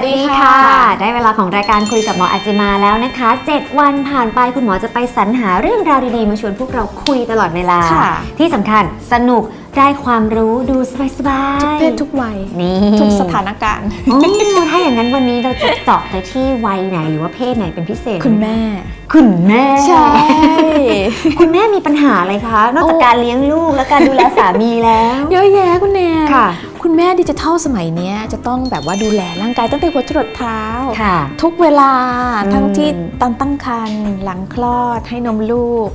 วัสดีค่ะ ได้เวลาของรายการคุยกับหมออาจิมาแล้วนะคะ 7 วันผ่านไปคุณหมอจะไปสรรหาเรื่องราวดีๆ มาชวนพวกเราคุยตลอดเวลาค่ะที่สำคัญสนุกได้ความรู้ดูสบายๆทุกเพศทุกวัยนี่ทุกสถานการณ์โอ้ถ้าอย่างนั้นวันนี้เราจะเจาะไปที่วัยไหนหรือว่าเพศไหนเป็นพิเศษ คุณแม่ คุณแม่ใช่คุณแม่มีปัญหาอะไรคะ นอกจากการเลี้ยงลูกและการดูแลสามีแล้ว เยอะแยะคุณแนนค่ะ คุณแม่ดิจิทัลสมัยเนี้ยจะต้องแบบว่าดูแลร่างกายตั้งแต่หัวจรดเท้า ค่ะ ทุกเวลาอืมทั้งที่ตอนตั้งครรภ์หลังคลอดให้นมลูก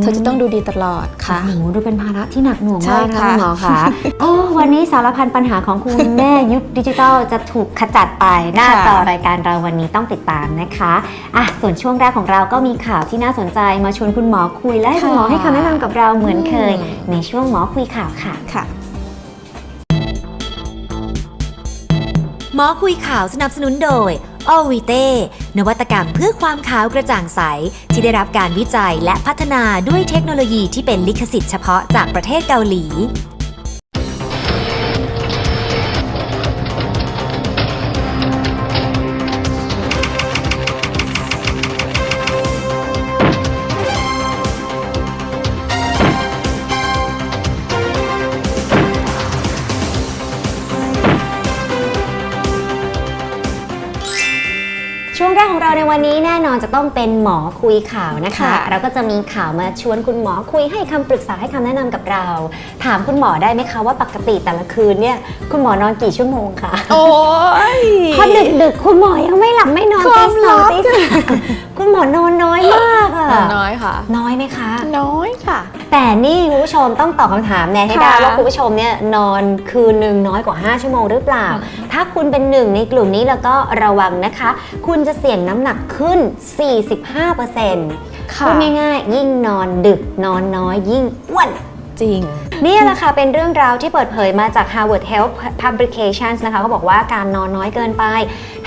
เธอจะต้องดูดีตลอดค่ะโอ้โหดูเป็นภาระที่หนักหน่วงใช่มากนะค่ะคุณหมอคะโอ้วันนี้สารพันปัญหาของคุณแม่ยุคดิจิทัลจะถูกขจัดไปหน้าจอรายการเราวันนี้ต้องติดตามนะคะอะส่วนช่วงแรกของเราก็มีข่าวที่น่าสนใจมาชวนคุณหมอคุยและให้คุณหมอให้คำแนะนำกับเราเหมือนเคย ในช่วงหมอคุยข่าวค่ะค่ะ หมอคุยข่าวสนับสนุนโดยอวิเตะนวัตกรรมเพื่อความขาวกระจ่างใส ที่ได้รับการวิจัยและพัฒนาด้วยเทคโนโลยีที่เป็นลิขสิทธิ์เฉพาะจากประเทศเกาหลี ช่ วงแรกของเราในวันนี้แน่นอนจะต้องเป็นหมอคุยข่าวนะคะ ค่ะ เราก็จะมีข่าวมาชวนคุณหมอคุยให้คำปรึกษาให้คำแนะนำกับเรา ถามคุณหมอได้ไหมคะว่าปกติแต่ละคืนเนี่ยคุณหมอนอนกี่ชั่วโมงคะโอ้ย พอดึกดึกๆคุณหมอยังไม่หลับไม่นอนคตีวามสองลับตีสามคุณหมอนอนน้อยมากอะน้อยค่ะ น้อยไหมคะ น้อยค่ะ แต่นี่คุณผู้ชมต้องตอบคำถามแนนให้ได้ค่ะว่าคุณผู้ชมเนี่ยนอนคืนหนึ่งน้อยกว่า 5 ชั่วโมงหรือเปล่า ถ้าคุณเป็นหนึ่งในกลุ่มนี้แล้วก็ระวังนะคะ คุณจะเสี่ยงน้ำหนักขึ้น 45%ค่ะพูดง่ายๆ ยิ่งนอนดึกนอนน้อยยิ่งอ้วน จริง นี่แหละค่ะเป็นเรื่องราวที่เปิดเผยมาจาก Harvard Health Publications นะคะเขาบอกว่าการนอนน้อยเกินไป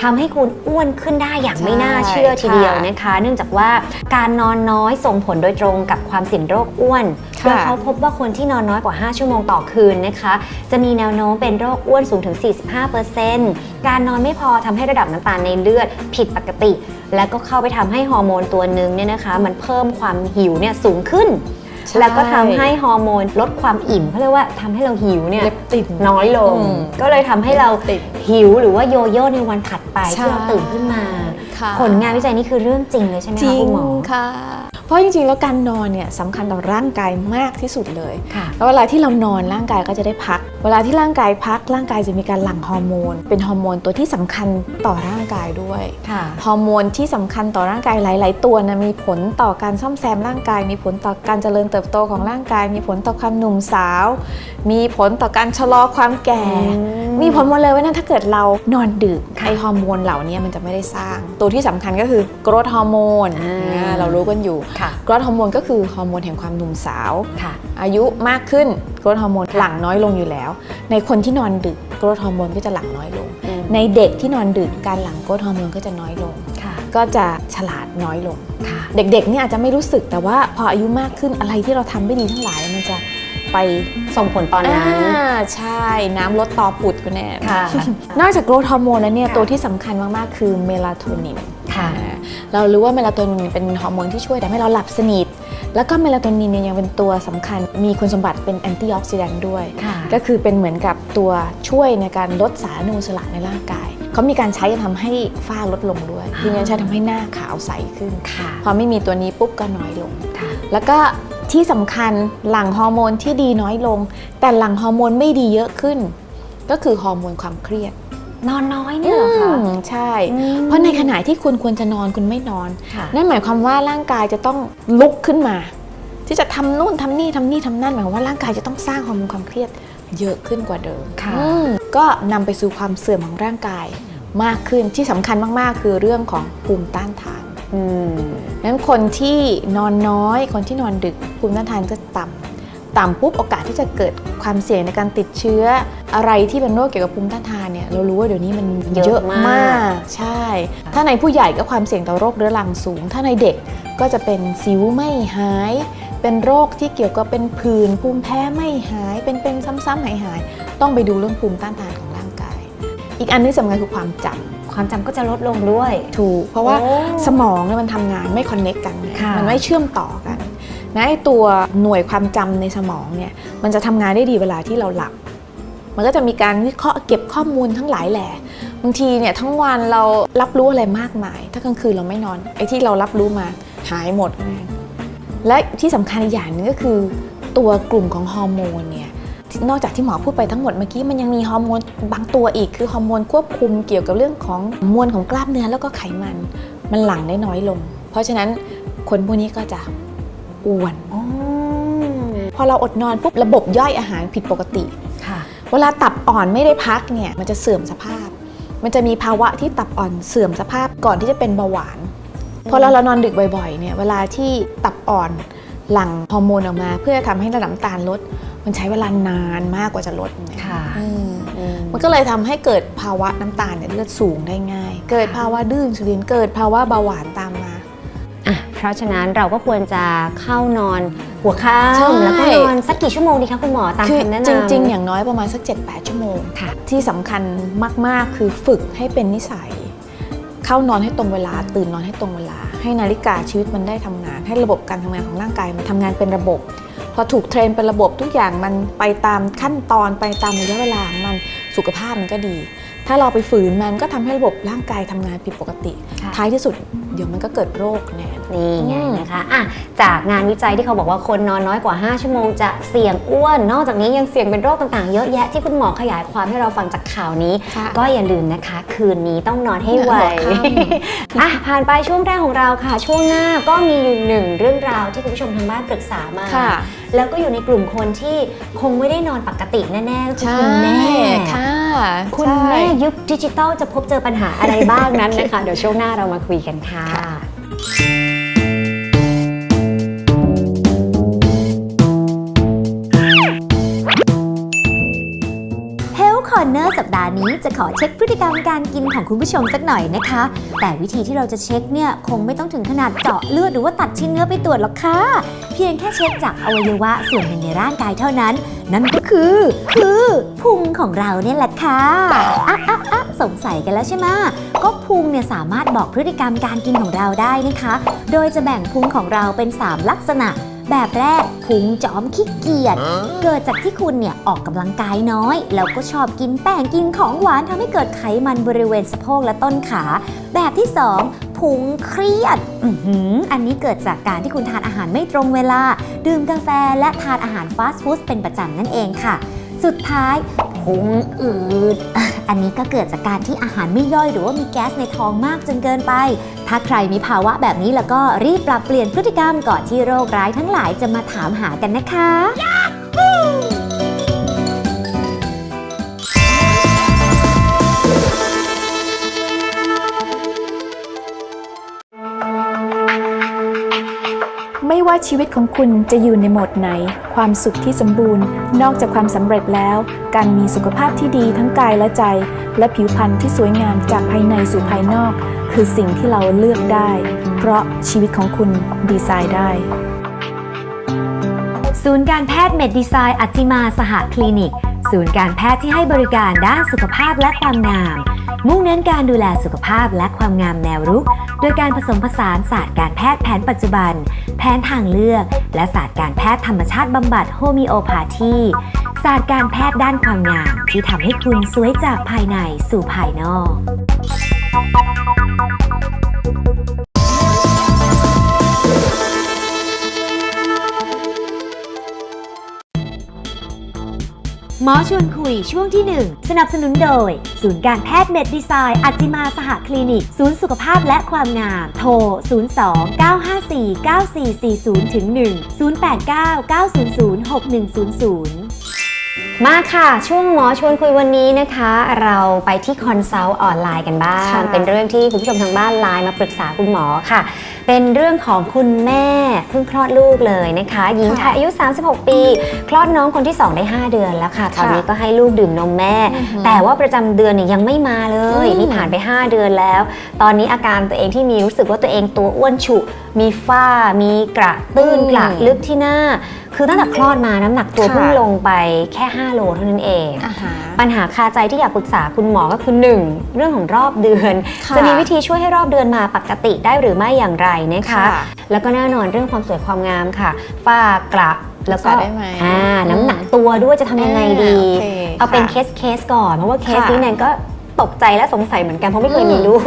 ทำให้คุณอ้วนขึ้นได้อย่างไม่น่าเชื่อใช่ทีเดียวค่ะนะคะ เนื่องจากว่าการนอนน้อยส่งผลโดยตรงกับความเสี่ยงโรคอ้วนค่ะโดยเขาพบว่าคนที่นอนน้อยกว่า 5 ชั่วโมงต่อคืนนะคะ จะมีแนวโน้มเป็นโรคอ้วนสูงถึง 45%การนอนไม่พอทำให้ระดับน้ำตาลในเลือดผิดปกติ และก็เข้าไปทำให้ฮอร์โมนตัวหนึ่งเนี่ยนะคะ มันเพิ่มความหิวเนี่ยสูงขึ้นใช่ แล้วก็ทำให้ฮอร์โมนลดความอิ่มเขาเรียกว่าทำให้เราหิวเนี่ยเล็บติดน้อยลงอืมก็เลยทำให้เราติดหิวหรือว่าโยโย่ในวันถัดไปใช่ที่เราตื่นขึ้นมาค่ะผลงานวิจัยนี่คือเรื่องจริงเลยใช่ไหมจคะริงคุณหมอค่ะ เพราะจริงๆ แล้วการนอนเนี่ยสำคัญต่อร่างกายมากที่สุดเลยค่ะแล้วเวลาที่เรานอนร่างกายก็จะได้พัก เวลาที่ร่างกายพักร่างกายจะมีการหลั่งฮอร์โมน เป็นฮอร์โมนตัวที่สำคัญต่อร่างกายด้วยค่ะฮอร์โมนที่สำคัญต่อร่างกายหลาย ๆ ตัวนะมีผลต่อการซ่อมแซมร่างกาย มีผลต่อการเจริญเติบโตของร่างกาย มีผลต่อความหนุ่มสาว มีผลต่อการชะลอความแก่อืมมีผลหมดเลยว่านั่นถ้าเกิดเรานอนดึกค่ะไอฮอร์โมนเหล่านี้มันจะไม่ได้สร้าง ตัวที่สำคัญก็คือโกรทฮอร์โมนอ่าอ่าเรารู้กันอยู่ค่ะโกรทฮอร์โมนก็คือฮอร์โมนแห่งความหนุ่มสาวค่ะอายุมากขึ้นโกรทฮอร์โมนหลั่งน้อยลงอยู่แล้ว ในคนที่นอนดึกโกรทฮอร์โมนก็จะหลั่งน้อยลงอืมในเด็กที่นอนดึกการหลั่งโกรทฮอร์โมนก็จะน้อยลงค่ะก็จะฉลาดน้อยลงค่ะเด็กๆเนี่ยอาจจะไม่รู้สึกแต่ว่าพออายุมากขึ้นอะไรที่เราทำไม่ดีทั้งหลายมันจะไปส่งผลตอนนั้นอ่าใช่น้ำลดต่อปุดคุณแน่ค่ะนอกจากโกรทฮอร์โมนแล้วเนี่ยค่ะตัวที่สำคัญมาก ๆ คือเมลาโทนิน ค่ะอ่าเรารู้ว่าเมลาโทนินเป็นฮอร์โมนที่ช่วยทำให้เราหลับสนิท แล้วก็เมลาโทนินเนี่ยยังเป็นตัวสำคัญ มีคุณสมบัติเป็นแอนตี้ออกซิแดนต์ด้วยค่ะก็คือเป็นเหมือนกับตัวช่วยในการลดสารอนุมูลอิสระในร่างกายเขามีการใช้จะทำให้ฝ้าลดลงด้วยที่นี่ใช้ทำให้หน้าขาวใสขึ้นค่ะพอไม่มีตัวนี้ปุ๊บก็น้อยลงค่ะแล้วก็ที่สำคัญหลั่งฮอร์โมนที่ดีน้อยลง แต่หลั่งฮอร์โมนไม่ดีเยอะขึ้น ก็คือฮอร์โมนความเครียด นอนน้อยเนี่ยเหรอคะ อืมใช่ อืมเพราะในขณะที่คุณควรจะนอนคุณไม่นอน ค่ะ นั่นหมายความว่าร่างกายจะต้องลุกขึ้นมา ที่จะทำนู่นทำนี่ทำนี่ทำนั่นหมายความว่าร่างกายจะต้องสร้างฮอร์โมนความเครียดเยอะขึ้นกว่าเดิมค่ะอืมก็นำไปสู่ความเสื่อมของร่างกายมากขึ้นที่สำคัญมากๆ คือเรื่องของภูมิต้านทานอืม นั้นคนที่นอนน้อย คนที่นอนดึกภูมิต้านทานก็ต่ำ ต่ำปุ๊บโอกาสที่จะเกิดความเสี่ยงในการติดเชื้อ อะไรที่เป็นโรคเกี่ยวกับภูมิต้านทานเนี่ยเรารู้ว่าเดี๋ยวนี้มันเยอะเยอะมากมาก ใช่ ถ้าในผู้ใหญ่ก็ความเสี่ยงต่อโรคเรื้อรังสูง ถ้าในเด็กก็จะเป็นสิวไม่หาย เป็นโรคที่เกี่ยวกับเป็นผื่นภูมิแพ้ไม่หาย เป็นเป็นซ้ำๆหายหายๆต้องไปดูเรื่องภูมิต้านทานของร่างกาย อีกอันนึงสำคัญคือความจำความจำก็จะลดลงด้วย ถูก เพราะว่าโอ้สมองเนี่ยมันทำงานไม่คอนเน็กกันไงค่ะมันไม่เชื่อมต่อกัน นะไอตัวหน่วยความจำในสมองเนี่ยมันจะทำงานได้ดีเวลาที่เราหลับ มันก็จะมีการวิเคราะห์เก็บข้อมูลทั้งหลายแหล่บางทีเนี่ยทั้งวันเรารับรู้อะไรมากมาย ถ้ากลางคืนเราไม่นอนไอ้ที่เรารับรู้มาหายหมดไงและที่สำคัญอีกอย่างนึงก็คือตัวกลุ่มของฮอร์โมนเนี่ยนอกจากที่หมอพูดไปทั้งหมดเมื่อกี้มันยังมีฮอร์โมนบางตัวอีกคือฮอร์โมนควบคุมเกี่ยวกับเรื่องของมวลของกล้ามเนื้อแล้วก็ไขมัน มันหลั่งได้น้อยลง เพราะฉะนั้นคนพวกนี้ก็จะ อ้วนอ๋อพอเราอดนอนปุ๊บระบบย่อยอาหารผิดปกติค่ะเวลาตับอ่อนไม่ได้พักเนี่ยมันจะเสื่อมสภาพ มันจะมีภาวะที่ตับอ่อนเสื่อมสภาพก่อนที่จะเป็นเบาหวานพอเราเรานอนดึกบ่อยๆเนี่ยเวลาที่ตับอ่อนหลั่งฮอร์โมนออกมา เพื่อทำให้ระดับน้ำตาลลด มันใช้เวลานานมากกว่าจะลดเนี่ยค่ะอืมอืมมันก็เลยทำให้เกิดภาวะน้ำตาลในเลือดสูงได้ง่าย เกิดภาวะดื้ออินซูลินเกิดภาวะเบาหวานตามมาอะเพ ราะฉะนั้นเราก็ควรจะเข้านอนหัวค่ใช่ำแล้วก็นอนสักกี่ชั่วโมงดีคะคุณหมอตามคือคำแนะนำจริง ๆ อย่างน้อยประมาณสัก 7-8 ชั่วโมงค่ะ ที่สำคัญมากๆคือฝึกให้เป็นนิสัย เข้านอนให้ตรงเวลา ตื่นนอนให้ตรงเวลา ให้นาฬิกาชีวิตมันได้ทำงาน ให้ระบบการทำงานของร่างกายมันทำงานเป็นระบบพอถูกเทรนเป็นระบบทุกอย่างมันไปตามขั้นตอนไปตามระยะเวลาของมันสุขภาพมันก็ดี ถ้าเราไปฝืนมันก็ทำให้ระบบร่างกายทำงานผิดปกติค่ะท้ายที่สุดเดี๋ยวมันก็เกิดโรคแน่นี่ไงอืมนะคะอะจากงานวิจัยที่เขาบอกว่าคนนอนน้อยกว่า 5 ชั่วโมงจะเสี่ยงอ้วน นอกจากนี้ยังเสี่ยงเป็นโรคต่างๆ เยอะแยะที่คุณหมอขยายความให้เราฟังจากข่าวนี้ค่ะก็อย่าลืมนะคะ คืนนี้ต้องนอนให้ไวหัวค่ำอะผ่านไปช่วงแรกของเราค่ะ ช่วงหน้าก็มีอยู่หนึ่งเรื่องราวที่คุณผู้ชมทางบ้านปรึกษามาค่ะแล้วก็อยู่ในกลุ่มคนที่คงไม่ได้นอนปกติแน่ๆก็คือใช่คุณแม่ค่ะ คุณใช่แม่ยุคดิจิตอลจะพบเจอปัญหาอะไรบ้างนั้นนะคะ เดี๋ยวช่วงหน้าเรามาคุยกันค่ะ ห์นี้จะขอเช็คพฤติกรรมการกินของคุณผู้ชมสักหน่อยนะคะ แต่วิธีที่เราจะเช็คเนี่ยคงไม่ต้องถึงขนาดเจาะเลือดหรือว่าตัดชิ้นเนื้อไปตรวจหรอกค่ะ เพียงแค่เช็คจากอวัยวะส่วนหนึ่งในร่างกายเท่านั้น นั่นก็คือ คือพุงของเราเนี่ยแหละค่ะอะอะอะสงสัยกันแล้วใช่ไหมก็พุงเนี่ยสามารถบอกพฤติกรรมการกินของเราได้นะคะ โดยจะแบ่งพุงของเราเป็น 3 ลักษณะ แบบแรกพุงจอมขี้เกียจ เกิดจากที่คุณเนี่ยออกกำลังกายน้อย แล้วก็ชอบกินแป้งกินของหวานทำให้เกิดไขมันบริเวณสะโพกและต้นขา แบบที่ 2 พุงเครียดอือันนี้เกิดจากการที่คุณทานอาหารไม่ตรงเวลา ดื่มกาแฟและทานอาหารฟาสต์ฟู้ดเป็นประจำนั่นเองค่ะ สุดท้าย พุงอืด อันนี้ก็เกิดจากการที่อาหารไม่ย่อยหรือว่ามีแก๊สในท้องมากจนเกินไป ถ้าใครมีภาวะแบบนี้แล้วก็รีบปรับเปลี่ยนพฤติกรรมก่อนที่โรคร้ายทั้งหลายจะมาถามหากันนะคะไชีวิตของคุณจะอยู่ในโหมดไหน ความสุขที่สมบูรณ์ นอกจากความสำเร็จแล้ว การมีสุขภาพที่ดีทั้งกายและใจ และผิวพรรณที่สวยงามจากภายในสู่ภายนอก คือสิ่งที่เราเลือกได้ เพราะชีวิตของคุณดีไซน์ได้ ศูนย์การแพทย์เมดดีไซน์อัจจิมาสหคลินิก ศูนย์การแพทย์ที่ให้บริการด้านสุขภาพและความงามมุ่งเน้นการดูแลสุขภาพและความงามแนวรุก โดยการผสมผสานศาสตร์การแพทย์แผนปัจจุบัน นทางเลือก และศาสตร์การแพทย์ธรรมชาติบำบัดโฮมิโอพาธีศาสตร์การแพทย์ด้านความงาม ที่ทำให้คุณสวยจากภายในสู่ภายนอก หมอชวนคุยช่วงที่ 1 สนับสนุนโดย ศูนย์การแพทย์เมดดีไซน์อัจจิมาสหคลินิก ศูนย์สุขภาพและความงาม โทร 02 954 9440ถึง1 089 900 6100มาค่ะ ช่วงหมอชวนคุยวันนี้นะคะ เราไปที่คอนซัลท์ออนไลน์กันบ้างค่ะเป็นเรื่องที่คุณผู้ชมทางบ้านไลน์มาปรึกษาคุณหมอค่ะ เป็นเรื่องของคุณแม่เพิ่งคลอดลูกเลยนะคะ หญิงไทยอายุ 36 ปี คลอดน้องคนที่ 2 ได้ 5 เดือนแล้วค่ะ ตอนนี้ก็ให้ลูกดื่มนมแม่อือหือแต่ว่าประจำเดือนเนี่ยยังไม่มาเลยอืมนี่ผ่านไป 5 เดือนแล้ว ตอนนี้อาการตัวเองที่มีรู้สึกว่าตัวเองตัวอ้วนฉุมีฝ้า มีกระตื้นอืมกระลึกที่หน้า คือตั้งแต่คลอดมาน้ำหนักตัวค่ะเพิ่งลงไปแค่ 5 โลเท่านั้นเองอาหารปัญหาคาใจที่อยากปรึกษาคุณหมอก็คือ 1. เรื่องของรอบเดือนค่ะจะมีวิธีช่วยให้รอบเดือนมาปกติได้หรือไม่อย่างไรนะคะ ค่ะแล้วก็แน่นอนเรื่องความสวยความงามค่ะ ฝ้ากระแล้วก็รักษาได้ไหมอ่าน้ำหนักตัวด้วยจะทำยังไงดีอ่าโอเคเอาเป็นค่ะเคสเคสก่อน เพราะว่าเคสค่ะนี้แนนก็ตกใจและสงสัยเหมือนกันเพราะไม่เคยอืมมีลูก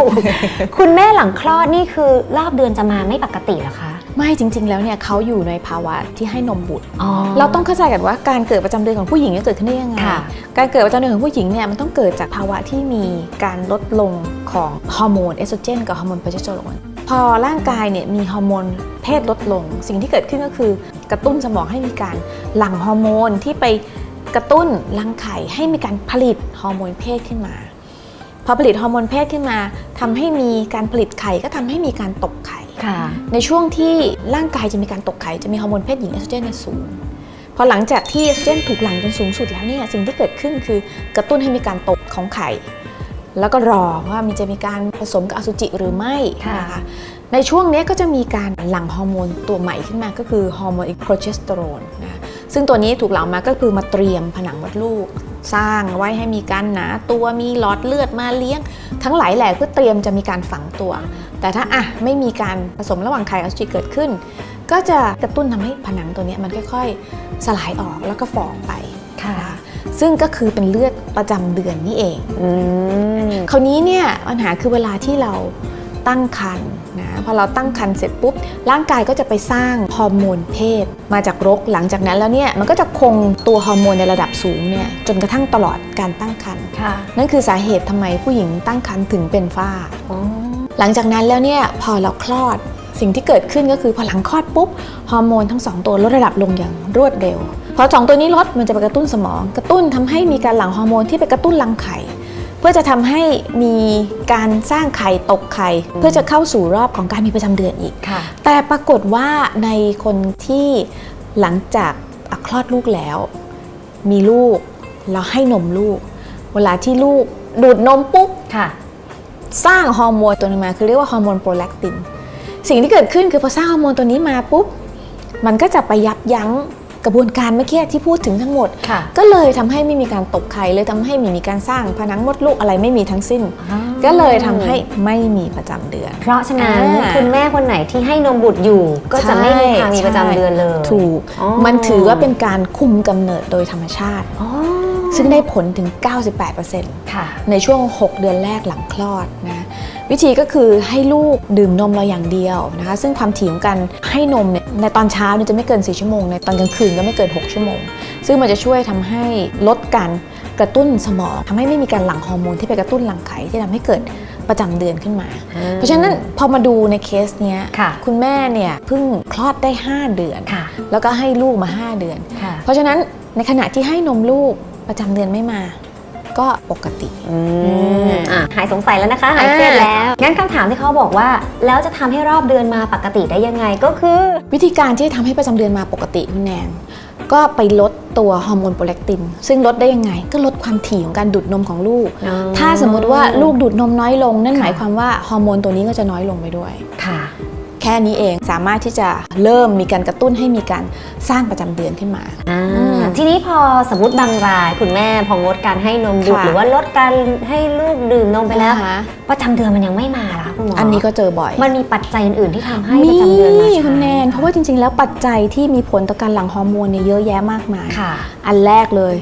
คุณแม่หลังคลอดนี่คือรอบเดือนจะมาไม่ปกติเหรอคะไม่จริง ๆ แล้วเนี่ยเขาอยู่ในภาวะที่ให้นมบุตร อ๋อ เราต้องเข้าใจกันว่าการเกิดประจำเดือนของผู้หญิงเนี่ยเกิดขึ้นได้ยังไง ค่ะการเกิดประจำเดือนของผู้หญิงเนี่ยมันต้องเกิดจากภาวะที่มีการลดลงของฮอร์โมนเอสโตรเจนกับฮอร์โมนโปรเจสเตอโรน พอร่างกายเนี่ยมีฮอร์โมนเพศลดลง สิ่งที่เกิดขึ้นก็คือกระตุ้นสมองให้มีการหลั่งฮอร์โมนที่ไปกระตุ้นรังไข่ให้มีการผลิตฮอร์โมนเพศขึ้นมา พอผลิตฮอร์โมนเพศขึ้นมาทำให้มีการผลิตไข่ก็ทำให้มีการตกไข่ค่ะในช่วงที่ร่างกายจะมีการตกไข่จะมีฮอร์โมนเพศหญิงเอสโตรเจนเนี่ยสูงพอหลังจากที่เอสโตรเจนถูกหลั่งจนสูงสุดแล้วเนี่ยสิ่งที่เกิดขึ้นคือกระตุ้นให้มีการตกของไข่ แล้วก็รอว่ามันจะมีการผสมกับอสุจิหรือไม่ค่ะนะคะในช่วงนี้ก็จะมีการหลั่งฮอร์โมนตัวใหม่ขึ้นมาก็คือฮอร์โมนโปรเจสเตอโรนนะซึ่งตัวนี้ถูกหลั่งมาก็คือมาเตรียมผนังมดลูก สร้างไว้ให้มีการหนาตัวมีหลอดเลือดมาเลี้ยง ทั้งหลายแหล่เพื่อเตรียมจะมีการฝังตัว แต่ถ้าอะไม่มีการผสมระหว่างไข่อสุจิเกิดขึ้น ก็จะกระตุ้นทำให้ผนังตัวเนี้ยมันค่อย ๆ สลายออกแล้วก็ฝ่อไปค่ะน ซึ่งก็คือเป็นเลือดประจำเดือนนี่เองอืมคราวนี้เนี่ยปัญหาคือเวลาที่เราตั้งครรภ์นะพอเราตั้งครรภ์เสร็จปุ๊บ ร่างกายก็จะไปสร้างฮอร์โมนเพศ มาจากรกหลังจากนั้นแล้วเนี่ยมันก็จะคงตัวฮอร์โมนในระดับสูงเนี่ยจนกระทั่งตลอดการตั้งครรภ์ค่ะนั่นคือสาเหตุทำไมผู้หญิงตั้งครรภ์ถึงเป็นฝ้าอ๋อหลังจากนั้นแล้วเนี่ยพอเราคลอดสิ่งที่เกิดขึ้นก็คือพอหลังคลอดปุ๊บฮอร์โมนทั้งสองตัวลดระดับลงอย่างรวดเร็ว พอสองตัวนี้ลดมันจะไปกระตุ้นสมอง กระตุ้นทำให้มีการหลั่งฮอร์โมนที่ไปกระตุ้นรังไข่เพื่อจะทำให้มีการสร้างไข่ตกไข่ เพื่อจะเข้าสู่รอบของการมีประจำเดือนอีกค่ะแต่ปรากฏว่าในคนที่หลังจากอะคลอดลูกแล้ว มีลูกแล้วให้นมลูก เวลาที่ลูกดูดนมปุ๊บค่ะสร้างฮอร์โมนตัวนึงมาคือเรียกว่าฮอร์โมนโปรแลคติน สิ่งที่เกิดขึ้นคือพอสร้างฮอร์โมนตัวนี้มาปุ๊บมันก็จะไปยับยั้ง กระบวนการเมื่อกี้ที่พูดถึงทั้งหมดค่ะก็เลยทำให้ไม่มีการตกไข่เลยทำให้ไมมีการสร้างผนังมดลูกอะไรไม่มีทั้งสิ้น ก็เลยทำให้ไม่มีประจำเดือน เพราะฉะนั้นอ่าคุณแม่คนไหนที่ให้นมบุตรอยู่ ก็จะไม่มีทางมีประจำเดือนเลย ถูกอ๋อมันถือว่าเป็นการคุมกำเนิดโดยธรรมชาติอ๋อ ซึ่งได้ผลถึง 98%ค่ะในช่วง 6 เดือนแรกหลังคลอดนะวิธีก็คือให้ลูกดื่มนมเราอย่างเดียวนะคะ ซึ่งความถี่ของการให้นมเนี่ยในตอนเช้าเนี่ยจะไม่เกิน 4 ชั่วโมง ในตอนกลางคืนก็ไม่เกิน 6 ชั่วโมง ซึ่งมันจะช่วยทำให้ลดการกระตุ้นสมองทำให้ไม่มีการหลั่งฮอร์โมนที่ไปกระตุ้นหลั่งไข่ที่ทำให้เกิดประจำเดือนขึ้นมา เพราะฉะนั้นพอมาดูในเคสเนี้ยค่ะคุณแม่เนี่ยเพิ่งคลอดได้ 5 เดือนค่ะแล้วก็ให้ลูกมา 5 เดือนค่ะเพราะฉะนั้นในขณะที่ให้นมลูก ประจำเดือนไม่มา ก็ปกติอืมอะหายสงสัยแล้วนะคะหายเครียดแล้ว งั้นคำถามที่เขาบอกว่า แล้วจะทำให้รอบเดือนมาปกติได้ยังไงก็คือ วิธีการที่จะทำให้ประจำเดือนมาปกติคุณแนนก็ไปลดตัวฮอร์โมนโปรแลคติน ซึ่งลดได้ยังไง ก็ลดความถี่ของการดูดนมของลูกอ๋อถ้าสมมุติว่าลูกดูดนมน้อยลง นั่นค่ะหมายความว่าฮอร์โมนตัวนี้ก็จะน้อยลงไปด้วย ค่ะ แค่นี้เองสามารถที่จะเริ่มมีการกระตุ้นให้มีการสร้างประจำเดือนขึ้นมา อ่าอืมทีนี้พอสมมติบางรายคุณแม่พองดการให้นมบุตรค่ะ หรือว่าลดการให้ลูกดื่มนมไปแล้ว นะคะประจำเดือนมันยังไม่มาล่ะคุณหมออัอันนี้ก็เจอบ่อย มันมีปัจจัยอื่นๆที่ทำให้มีประจำเดือนมาช้าคุณแนนเพราะว่าจริงๆ แล้วปัจจัยที่มีผลต่อการหลั่งฮอร์โมนเนี่ยเยอะแยะมากมาย ค่ะ อันแรกเลย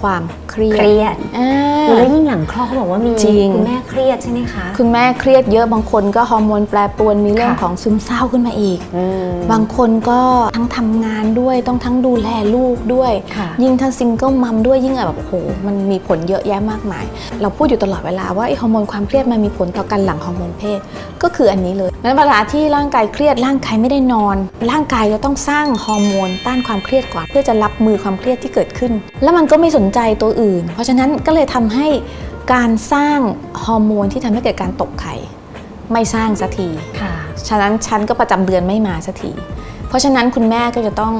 ความ เคเครียเคดรียดอ่า แล้วยิ่งหลังคลอดเขาบอกว่ามีจริง คุณแม่เครียดใช่ไหมคะ คุณแม่เครียดเยอะบางคนก็ฮอร์โมนแปรปรวนมีเรื่องค่ะ ของซึมเศร้าขึ้นมาอีก อืม บางคนก็ทั้งทำงานด้วยต้องทั้งดูแลลูกด้วย ค่ะ ยิ่งทั้งซิงเกิลมัมด้วยยิ่งแบบโอ้โหมันมีผลเยอะแยะมากมาย เราพูดอยู่ตลอดเวลาว่าไอ้ฮอร์โมนความเครียดมันมีผลต่อการหลั่งฮอร์โมนเพศก็คืออันนี้เลยนั้นเวลาที่ร่างกายเครียดร่างกายไม่ได้นอน ร่างกายจะต้องสร้างฮอร์โมนต้านความเครียดก่อน เพื่อจะรับมือความเครียดที่เกิดขึ้น แล้วมันก็ไม่สนใจตัวอื่นเพราะฉะนั้นก็เลยทำให้การสร้างฮอร์โมนที่ทำให้เกิดการตกไข่ไม่สร้างสักทีค่ะ ฉะนั้นฉันก็ประจำเดือนไม่มาสักที เพราะฉะนั้นคุณแม่ก็จะต้อง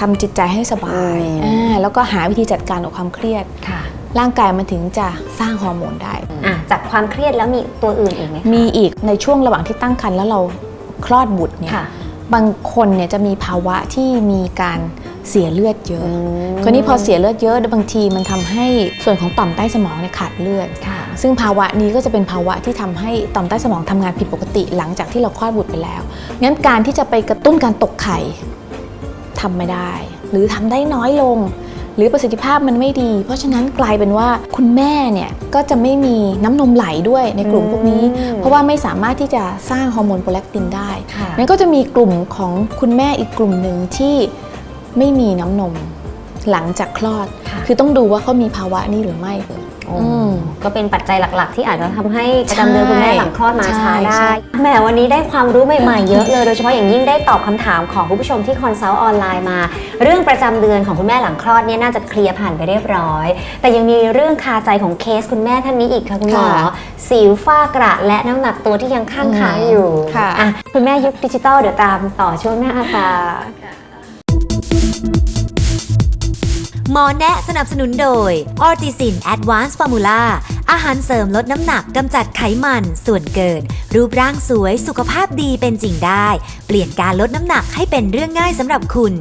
ทำจิตใจให้สบายอืมอ่าแล้วก็หาวิธีจัดการกับความเครียดค่ะ ร่างกายมันถึงจะสร้างฮอร์โมนได้อะจากความเครียดแล้วมีตัวอื่นอีกไหมคะมีอีกในช่วงระหว่างที่ตั้งครรภ์แล้วเราคลอดบุตรเนี่ยค่ะบางคนเนี่ยจะมีภาวะที่มีการ เสียเลือดเยอะอืมคนนี้พอเสียเลือดเยอะบางทีมันทำให้ส่วนของต่อมใต้สมองเนี่ยขาดเลือดค่ะซึ่งภาวะนี้ก็จะเป็นภาวะที่ทำให้ต่อมใต้สมองทำงานผิดปกติหลังจากที่เราคลอดบุตรไปแล้ว งั้นการที่จะไปกระตุ้นการตกไข่ทำไม่ได้ หรือทำได้น้อยลง หรือประสิทธิภาพมันไม่ดี เพราะฉะนั้นกลายเป็นว่าคุณแม่เนี่ยก็จะไม่มีน้ำนมไหลด้วยในกลุ่มพวกนี้อืมเพราะว่าไม่สามารถที่จะสร้างฮอร์โมนโปรแลคตินได้ค่ะงั้นก็จะมีกลุ่มของคุณแม่อีกกลุ่มหนึ่งที่ ไม่มีน้ำนมหลังจากคลอดค่ะคือต้องดูว่าเขามีภาวะนี้หรือไม่โอ้อืมก็เป็นปัจจัยหลัก ๆ ที่อาจจะทำให้ประจำเดือนคุณแม่หลังคลอดมาใช่ช้าใช่ได้แหมวันนี้ได้ความรู้ใหม่ๆเยอะเลยโดยเฉพาะอย่างยิ่งได้ตอบคำถามของคุณผู้ชมที่คอนซัลท์ออนไลน์มา เรื่องประจำเดือนของคุณแม่หลังคลอดเนี่ยน่าจะเคลียร์ผ่านไปเรียบร้อย แต่ยังมีเรื่องคาใจของเคสคุณแม่ท่านนี้อีกค่ะคุณหมอค่ะสิวฝ้ากระและน้ำหนักตัวที่ยังข้างค้างอยู่ค่ะอะคุณแม่ยุคดิจิตอลเดี๋ยวตามต่อช่วงหน้าค่ะ หมอแนะสนับสนุนโดยออร์ติซินแอดวานซ์ฟอร์มูลาอาหารเสริมลดน้ำหนักกำจัดไขมันส่วนเกิน รูปร่างสวยสุขภาพดีเป็นจริงได้ เปลี่ยนการลดน้ำหนักให้เป็นเรื่องง่ายสำหรับคุณ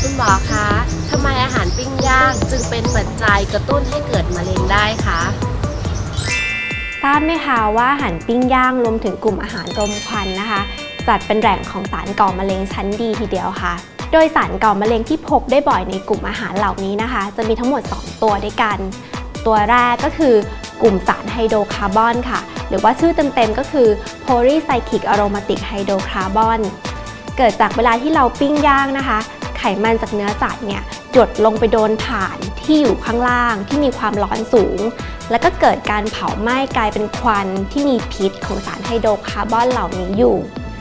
คุณหมอคะทำไมอาหารปิ้งย่างจึงเป็นปัจจัยกระตุ้นให้เกิดมะเร็งได้คะทราบไหมคะว่าอาหารปิ้งย่างรวมถึงกลุ่มอาหารรมควันนะคะ จัดเป็นแหล่งของสารก่อมะเร็งชั้นดีทีเดียวค่ะ โดยสารก่อมะเร็งที่พบได้บ่อยในกลุ่มอาหารเหล่านี้นะคะ จะมีทั้งหมด 2 ตัวด้วยกัน ตัวแรกก็คือกลุ่มสารไฮโดรคาร์บอนค่ะ หรือว่าชื่อเต็มๆก็คือ polycyclic aromatic hydrocarbon เกิดจากเวลาที่เราปิ้งย่างนะคะ ไขมันจากเนื้อสัตว์เนี่ยหยดลงไปโดนถ่านที่อยู่ข้างล่างที่มีความร้อนสูง แล้วก็เกิดการเผาไหม้กลายเป็นควันที่มีพิษของสารไฮโดรคาร์บอนเหล่านี้อยู่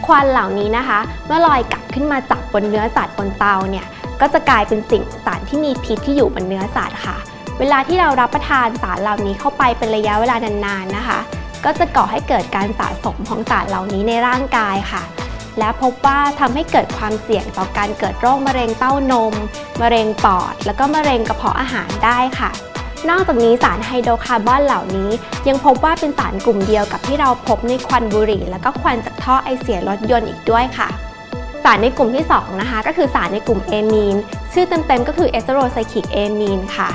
ควันเหล่านี้นะคะ เมื่อลอยกลับขึ้นมาจากบนเนื้อสัตว์บนเตาเนี่ยก็จะกลายเป็นสิ่งสารที่มีพิษที่อยู่บนเนื้อสัตว์ค่ะ เวลาที่เรารับประทานสารเหล่านี้เข้าไปเป็นระยะเวลานานๆนะคะ ก็จะก่อให้เกิดการสะสมของสารเหล่านี้ในร่างกายค่ะ และพบว่าทำให้เกิดความเสี่ยงต่อการเกิดโรคมะเร็งเต้านม มะเร็งปอด แล้วก็มะเร็งกระเพาะอาหารได้ค่ะ นอกจากนี้สารไฮโดรคาร์บอนเหล่านี้ ยังพบว่าเป็นสารกลุ่มเดียวกับที่เราพบในควันบุหรี่ แล้วก็ควันจากท่อไอเสียรถยนต์อีกด้วยค่ะ สารในกลุ่มที่ 2 นะคะ ก็คือสารในกลุ่มเอมีน ชื่อเต็มๆก็คือเอสโตรไซคลิกเอมีนค่ะ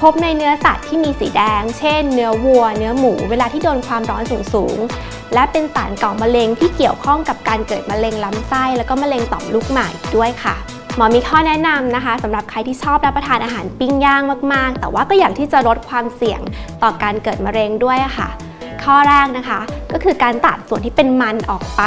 พบในเนื้อสัตว์ที่มีสีแดง เช่น เนื้อวัว เนื้อหมู เวลาที่โดนความร้อนสูงๆและเป็นสารก่อมะเร็งที่เกี่ยวข้องกับการเกิดมะเร็งลำไส้ แล้วก็มะเร็งต่อมลูกหมากอีกด้วยค่ะ หมอมีข้อแนะนำนะคะสำหรับใครที่ชอบรับประทานอาหารปิ้งย่างมากๆ แต่ว่าก็อยากที่จะลดความเสี่ยงต่อการเกิดมะเร็งด้วยค่ะ ข้อแรกนะคะ ก็คือการตัดส่วนที่เป็นมันออกไป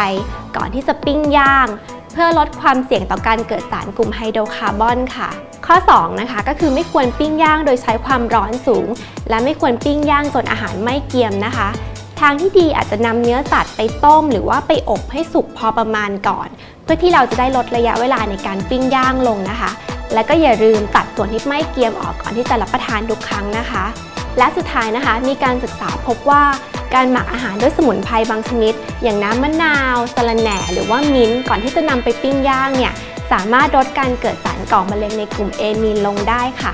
ก่อนที่จะปิ้งย่างเพื่อลดความเสี่ยงต่อการเกิดสารกลุ่มไฮโดรคาร์บอนค่ะ ข้อ 2 นะคะ ก็คือไม่ควรปิ้งย่างโดยใช้ความร้อนสูง และไม่ควรปิ้งย่างจนอาหารไม่เกรียมนะคะ ทางที่ดีอาจจะนำเนื้อสัตว์ไปต้ม หรือว่าไปอบให้สุกพอประมาณก่อน พื่อที่เราจะได้ลดระยะเวลาในการปิ้งย่างลงนะคะ และก็อย่าลืมตัดส่วนที่ไม่เกรียมออกก่อนที่จะรับประทานทุกครั้งนะคะ และสุดท้ายนะคะมีการศึกษาพบว่าการหมักอาหารด้วยสมุนไพรบางชนิด อย่างน้ำมะนาวสะระแหน่ หรือว่ามิ้นก่อนที่จะนำไปปิ้งย่างเนี่ยสามารถลดการเกิดสารก่อมะเร็งในกลุ่มเอมีนลงได้ค่ะ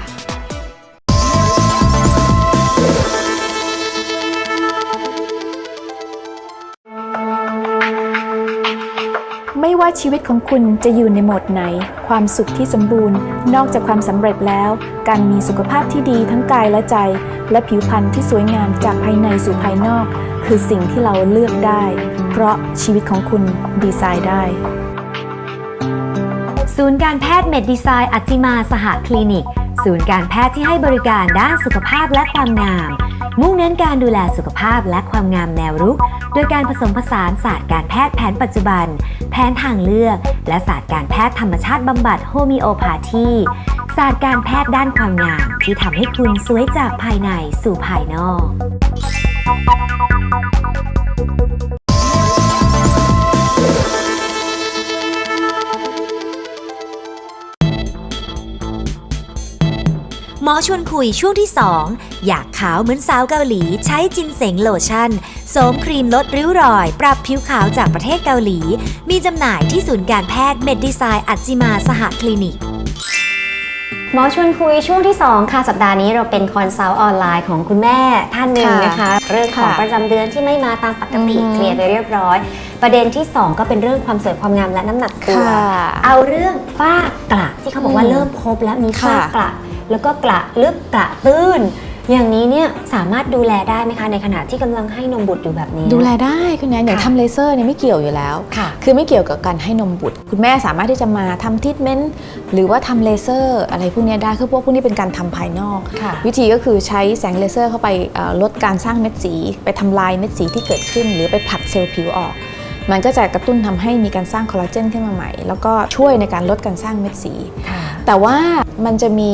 ว่าชีวิตของคุณจะอยู่ในโหมดไหน ความสุขที่สมบูรณ์ นอกจากความสำเร็จแล้ว การมีสุขภาพที่ดีทั้งกายและใจ และผิวพรรณที่สวยงามจากภายในสู่ภายนอก คือสิ่งที่เราเลือกได้ เพราะชีวิตของคุณดีไซน์ได้ศูนย์การแพทย์เมดดีไซน์อัจจิมาสหคลินิก ศูนย์การแพทย์ที่ให้บริการด้านสุขภาพและความงาม มุ่งเน้นการดูแลสุขภาพและความงามแนวรุก โดยการผสมผสานศาสตร์การแพทย์แผนปัจจุบัน แผนทางเลือก และศาสตร์การแพทย์ธรรมชาติบำบัดโฮมิโอพาธีศาสตร์การแพทย์ด้านความงาม ที่ทำให้คุณสวยจากภายในสู่ภายนอก หมอชวนคุยช่วงที่ 2 อยากขาวเหมือนสาวเกาหลี ใช้จินเสงโลชั่นโสมครีมลดริ้วรอย ปรับผิวขาวจากประเทศเกาหลี มีจำหน่ายที่ศูนย์การแพทย์เมดดีไซน์อัจจิมาสหคลินิกหมอชวนคุยช่วงที่ 2 ค่ะ สัปดาห์นี้เราเป็นคอนซัลท์ออนไลน์ของคุณแม่ท่านหนึ่งค่ะนะคะ เรื่องของค่ะประจำเดือนที่ไม่มาตามปกติอืมเคลียร์ไปเรียบร้อย ประเด็นที่ 2 ก็เป็นเรื่องความสวยความงามและน้ำหนักตัวค่ะเอาเรื่องฝ้ากระที่เขาบอกว่าอืมเริ่มพบแล้วมีฝ้าค่ะกระ แล้วก็กระลึกกระตื้น อย่างนี้เนี่ยสามารถดูแลได้ไหมคะในขณะที่กำลังให้นมบุตรอยู่แบบนี้ ดูแลได้คุณแนนอย่างค่ะทำเลเซอร์เนี่ยไม่เกี่ยวอยู่แล้วค่ะคือไม่เกี่ยวกับการให้นมบุตร คุณแม่สามารถที่จะมาทำทรีทเมนต์หรือว่าทำเลเซอร์ อะไรพวกเนี้ยได้คือพวกพวกนี้เป็นการทำภายนอกค่ะวิธีก็คือใช้แสงเลเซอร์เข้าไปเอ่อลดการสร้างเม็ดสี ไปทำลายเม็ดสีที่เกิดขึ้น หรือไปผลัดเซลล์ผิวออก มันก็จะกระตุ้นทำให้มีการสร้างคอลลาเจนขึ้นมาใหม่ แล้วก็ช่วยในการลดการสร้างเม็ดสีค่ะแต่ว่ามันจะมี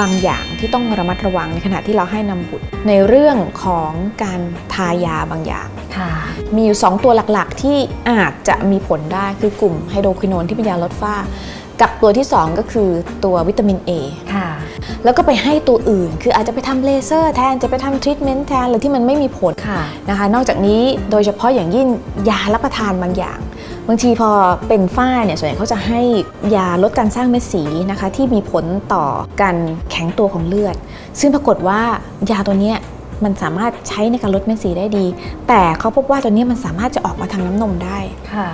บางอย่างที่ต้องระมัดระวังในขณะที่เราให้นำบุตร ในเรื่องของการทายาบางอย่างค่ะมีอยู่ 2 ตัวหลักๆ ที่อาจจะมีผลได้คือกลุ่มไฮโดรควิโนนที่เป็นยาลดฝ้า กับตัวที่ 2 ก็คือตัววิตามิน A ค่ะ แล้วก็ไปให้ตัวอื่น คืออาจจะไปทำเลเซอร์แทน จะไปทำทรีทเมนต์แทนหรือที่มันไม่มีผลค่ะนะคะ นอกจากนี้โดยเฉพาะอย่างยิ่งยารับประทานบางอย่าง บางทีพอเป็นฝ้าเนี่ยส่วนใหญ่เขาจะให้ยาลดการสร้างเม็ดสีนะคะ ที่มีผลต่อการแข็งตัวของเลือด ซึ่งปรากฏว่ายาตัวเนี้ยมันสามารถใช้ในการลดเม็ดสีได้ดี แต่เขาพบว่าตัวเนี้ยมันสามารถจะออกมาทางน้ำนมได้ค่ะ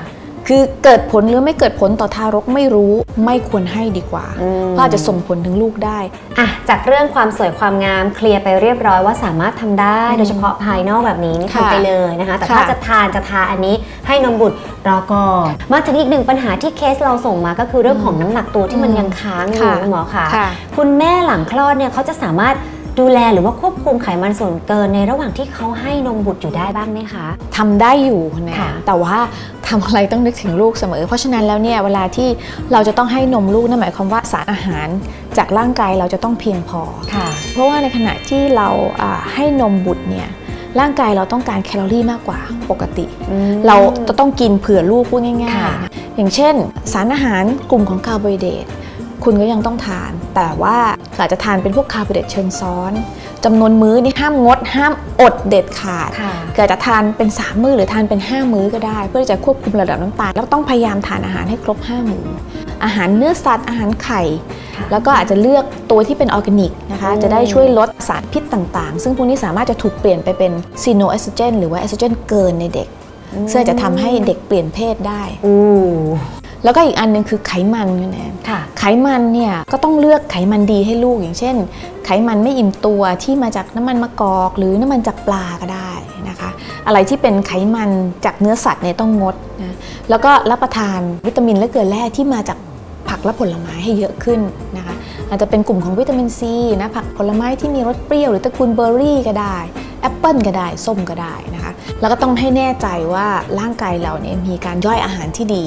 คือเกิดผลหรือไม่เกิดผลต่อทารกไม่รู้ไม่ควรให้ดีกว่าอืมเพราะอาจจะส่งผลถึงลูกได้ อะ จากเรื่องความสวยความงามเคลียร์ไปเรียบร้อยว่าสามารถทำได้อืมโดยเฉพาะภายนอกแบบนี้นี่ค่ะทำไปเลยนะคะ แต่ค่ะถ้าจะทานจะทาอันนี้ให้นมบุตรรอก่อนมาถึงอีกหนึ่งปัญหาที่เคสเราส่งมาก็คือเรื่องของน้ำหนักตัวที่มันอืมยังค้างอยู่ค่ะคุณหมอค่ะค่ะ คุณแม่หลังคลอดเนี่ยเขาจะสามารถ ดูแลหรือว่าควบคุมไขมันส่วนเกินในระหว่างที่เขาให้นมบุตรอยู่ได้บ้างไหมคะ ทำได้อยู่คุณแนค่ะนแต่ว่าทำอะไรต้องนึกถึงลูกเสมอ เพราะฉะนั้นแล้วเนี่ยเวลาที่เราจะต้องให้นมลูกนั่นหมายความว่าสารอาหารจากร่างกายเราจะต้องเพียงพอ ค่ะ เพราะว่าในขณะที่เราอ่าให้นมบุตรเนี่ยร่างกายเราต้องการแคลอรี่มากกว่าปกติ เราจะต้องกินเผื่อลูกพูดง่ายๆค่ะนะอย่างเช่น สารอาหารกลุ่มของคาร์โบไฮเดรต คุณก็ยังต้องทาน แต่ว่าอาจจะทานเป็นพวกคาร์โบไฮเดรตเชิงซ้อนจำนวนมื้อนี่ห้ามงด ห้ามอดเด็ดขาดค่ะเกิดจะทานเป็น 3 มื้อหรือทานเป็น 5 มื้อก็ได้ เพื่อที่จะควบคุมระดับน้ำตาลแล้วต้องพยายามทานอาหารให้ครบ 5 มื้ออาหารเนื้อสัตว์อาหารไข่ค่ะแล้วก็อาจจะเลือกตัวที่เป็นออร์แกนิกนะคะอืมจะได้ช่วยลดสารพิษต่างๆ ซึ่งพวกนี้สามารถจะถูกเปลี่ยนไปเป็นซีโนเอสโตรเจนหรือว่าเอสโตรเจนเกินในเด็กซึ่งจะทำให้เด็กเปลี่ยนเพศได้อู้ แล้วก็อีกอันหนึงคือไขมันคุณแอนค่ะไขมันเนี่ยก็ต้องเลือกไขมันดีให้ลูกอย่างเช่น ไขมันไม่อิ่มตัวที่มาจากน้ำมันมะกอก หรือน้ำมันจากปลาก็ได้นะคะ อะไรที่เป็นไขมันจากเนื้อสัตว์เนี่ยต้องงดนะแล้วก็รับประทานวิตามินและเกลือแร่ที่มาจากผักและผลไม้ให้เยอะขึ้นนะคะอาจจะเป็นกลุ่มของวิตามินซีนะผักผลไม้ที่มีรสเปรี้ยวหรือตระกูลเบอร์รี่ก็ได้แอปเปิลก็ได้ส้มก็ได้นะคะ แล้วก็ต้องให้แน่ใจว่าร่างกายเราเนี่ยมีการย่อยอาหารที่ดี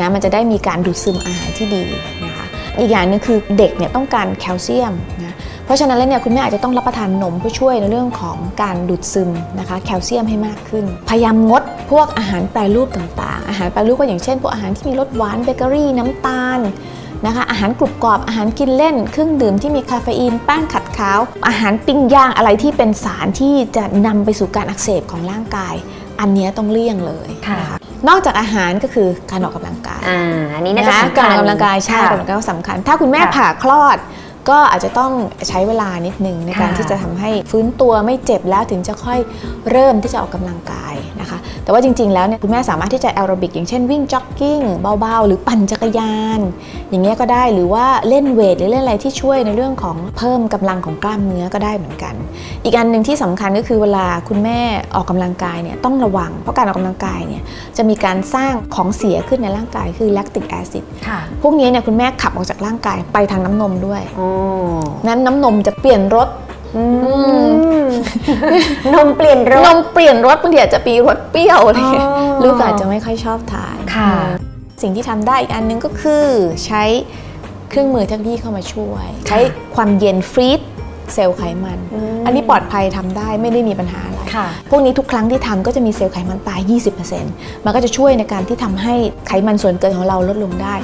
นะมันจะได้มีการดูดซึมอาหารที่ดีนะคะอีกอย่างหนึงคือเด็กเนี่ยต้องการแคลเซียมนะเพราะฉะนั้นแล้วเนี่ยคุณแม่อาจจะต้องรับประทานนมเพื่อช่วยในเรื่องของการดูดซึมนะคะแคลเซียมให้มากขึ้น พยายามงดพวกอาหารแปรรูปต่างๆ อาหารแปรรูปก็อย่างเช่นพวกอาหารที่มีรสหวานเบเกอรี่น้ำตาลนะคะอาหารกรุบกรอบอาหารกินเล่น เครื่องดื่มที่มีคาเฟอีนแป้งขัดขาว อาหารปิ้งย่างอะไรที่เป็นสารที่จะนำไปสู่การอักเสบของร่างกาย อันนี้ต้องเลี่ยงเลยค่ะ นนอกจากอาหารก็คือการออกกำลังกายอ่าอันนี้น่าจะนะคะสำคัญการออกกำลังกายใช่ค่ะการออกกำลังกายก็สำคัญ ถ้าคุณแม่ค่ะผ่าคลอดก็อาจจะต้องใช้เวลานิดนึงในการค่ะที่จะทำให้ฟื้นตัวไม่เจ็บแล้วถึงจะค่อยเริ่มที่จะออกกำลังกายนะคะ แต่ว่าจริง ๆ แล้วเนี่ยคุณแม่สามารถที่จะแอโรบิกอย่างเช่นวิ่งจ็อกกิ้งเบาๆ หรือปั่นจักรยาน อย่างเงี้ยก็ได้หรือว่าเล่นเวทหรือเล่นอะไรที่ช่วยในเรื่องของเพิ่มกำลังของกล้ามเนื้อก็ได้เหมือนกัน อีกอันหนึ่งที่สำคัญก็คือเวลาคุณแม่ออกกำลังกายเนี่ยต้องระวัง เพราะการออกกำลังกายเนี่ยจะมีการสร้างของเสียขึ้นในร่างกายคือแลคติกแอซิดค่ะพวกนี้เนี่ยคุณแม่ขับออกจากร่างกายไปทางน้ำนมด้วยโอ้นั้นน้ำนมจะเปลี่ยนรสอืม นมเปลี่ยนรนส มเปลี่ยนรสบางทีอาจจะปีรสเปรี้ยวอะไรเงี้ยอ๋อลูกอาจจะไม่ค่อยชอบทานค่ะ สิ่งที่ทำได้อีกอันหนึงก็คือใช้เครื่องมือเทคโนโลยีเข้ามาช่วย ใช้ความเย็นฟรีซ เซลล์ไขมัน อันนี้ปลอดภัยทำได้ไม่ได้มีปัญหาอะไรค่ะพวกนี้ทุกครั้งที่ทำก็จะมีเซลล์ไขมันตาย 20%มันก็จะช่วยในการที่ทำให้ไขมันส่วนเกินของเราลดลงได้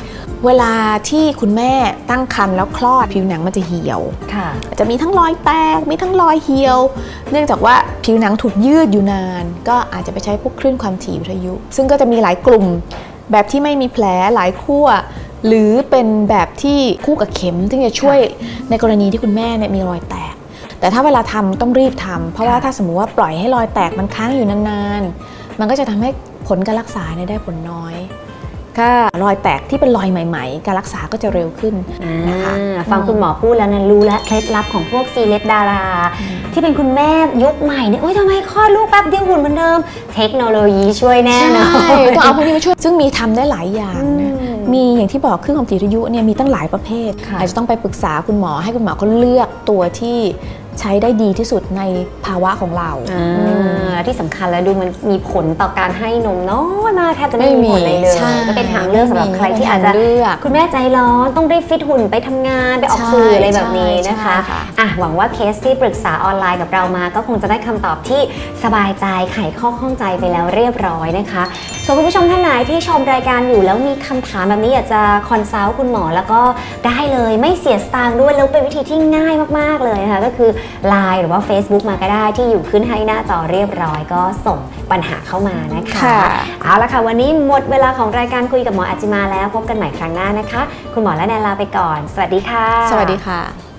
เวลาที่คุณแม่ตั้งครรภ์แล้วคลอดผิวหนังมันจะเหี่ยวค่ะอาจจะมีทั้งรอยแตก มีทั้งรอยเหี่ยว เนื่องจากว่าผิวหนังถูกยืดอยู่นาน ก็อาจจะไปใช้พวกคลื่นความถี่วิทยุ ซึ่งก็จะมีหลายกลุ่มแบบที่ไม่มีแผลหลายขั้ว หรือเป็นแบบที่คู่กับเข็มซึ่งจะช่วยในกรณีที่คุณแม่เนี่ยมีรอยแตก แต่ถ้าเวลาทำต้องรีบทำเพราะว่าถ้าสมมติว่าปล่อยให้รอยแตกมันค้างอยู่นานๆ มันก็จะทำให้ผลการรักษาเนี่ยได้ผลน้อยถ้ารอยแตกที่เป็นรอยใหม่ ๆ การรักษาก็จะเร็วขึ้นนะคะอ่าฟังคุณหมอพูดแล้วนะรู้แล้วเคล็ดลับของพวกซีเล็บดารา ที่เป็นคุณแม่ยุคใหม่เนี่ยอุ้ยทำไมคลอดลูกแป๊บเดียวหุ่นเหมือนเดิม เทคโนโลยีช่วยแน่นอนใช่ต้องเอาพวกนี้มาช่วย ซึ่งมีทำได้หลายอย่างนะอื มมีอย่างที่บอกเครื่องความถี่วิทยุเนี่ยมีตั้งหลายประเภทค่ะอาจจะต้องไปปรึกษาคุณหมอให้คุณหมอเขาเลือกตัวที่ ใช้ได้ดีที่สุดในภาวะของเราอ่าอืมและที่สำคัญแล้วดูมันมีผลต่อการให้นมน้อยมากแทบจะไม่มีผลเลยเลยใช่ก็เป็นทางเลือกสำหรับใครที่อาจจะเป็นทางเลือก คุณแม่ใจร้อนต้องรีบฟิตหุ่นไปทำงานไปออกสื่ออะไรแบบนี้นะคะ ใช่ค่ะอะหวังว่าเคสที่ปรึกษาออนไลน์กับเรามา ก็คงจะได้คำตอบที่สบายใจไขข้อข้องใจไปแล้วเรียบร้อยนะคะส่วนคุณผู้ชมท่านไหนที่ชมรายการอยู่แล้วมีคำถามแบบนี้อยากจะคอนซัลท์คุณหมอแล้วก็ได้เลยไม่เสียสตางค์ด้วยแล้วเป็นวิธีที่ง่ายมากๆเลยนะคะก็คือ Line หรือว่า Facebook มาก็ได้ที่อยู่ขึ้นให้หน้าจอเรียบร้อย ก็ส่งปัญหาเข้ามานะคะ ค่ะ เอาละค่ะ วันนี้หมดเวลาของรายการคุยกับหมออาจิมาแล้วพบกันใหม่ครั้งหน้านะคะ คุณหมอและแนนลาไปก่อน สวัสดีค่ะ สวัสดีค่ะ